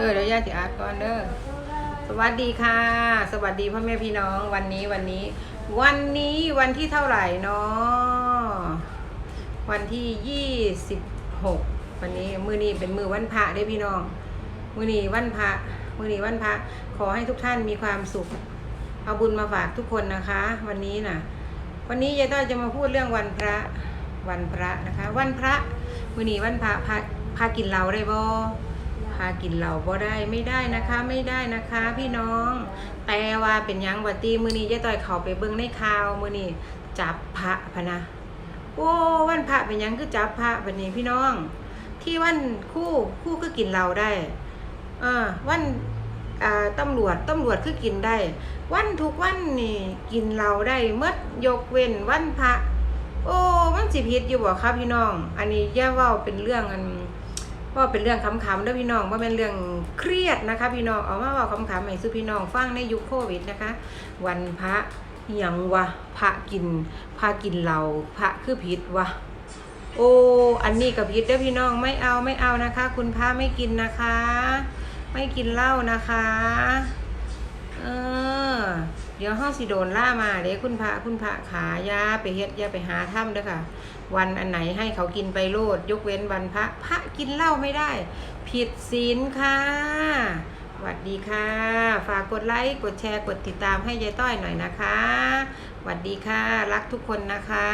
ออเดี๋ยวยาสิอาร์ตก่อนเด้อสวัสดีค่ะ สวัสดีพ่อแม่พี่น้องวันนี้วันนี้ วันนี้วันที่เท่าไหร่เนาะวันที่ยี่สิบหกวันนี้มือนี้เป็นมือวันพระได้พี่น้อง มือนี้วันพระมือนี้วันพระขอให้ทุกท่านมีความสุข เอาบุญมาฝากทุกคนนะคะ วันนี้น่ะ วันนี้ยายต้อยจะมาพูดเรื่องวันพระวันพระนะคะ วันพระมือนี้วันพระพาพากินเหล้าได้บ่ พากินเหล้าบ่ได้ไม่ได้นะคะไม่ได้นะคะ พี่น้อง แต่ว่าเป็นยังวัตีมือนี้ยายต้อยเขาไปเบิ่งในข่าวมือนี้จับพระพะนะโอ้วันพระเป็นยังคือจับพระแบบนี้พี่น้อง ที่วันคู่คู่คือกินเหล้าได้อ่าวันอ่าตำรวจตำรวจคือกินได้ วันทุกวันนี่กินเหล้าได้เมดยกเว้นวันพระ โอ้มันสิผิดอยู่บ่ครับพี่น้อง อันนี้อย่าว่าเป็นเรื่องอัน ว่าเป็นเรื่องขำๆเด้อพี่น้องว่าเป็นเรื่องเครียดนะคะ พี่น้องเอามาว่าขำๆให้สุพี่น้องฟังในยุคโควิดนะคะ วันพระอิหยังวะพระกินพระกินเหล้าพระคือผิดวะโอ้อันนี้กับพิษเด้อพี่น้องไม่เอาไม่เอานะคะ คุณพระไม่กินนะคะ ไม่กินเหล้านะคะ เออ เดี๋ยวห้องสิโดนล่ามาเด้คุณพระคุณพระขายาไปเฮ็ดยาไปหาถ้ำเด้อค่ะ วันอันไหนให้เขากินไปโลด ยกเว้นวันพระพระกินเหล้าไม่ได้ ผิดศีลค่ะสวัสดีค่ะ ฝากกดไลค์กดแชร์กดติดตามให้ยายต้อยหน่อยนะคะสวัสดีค่ะ รักทุกคนนะคะ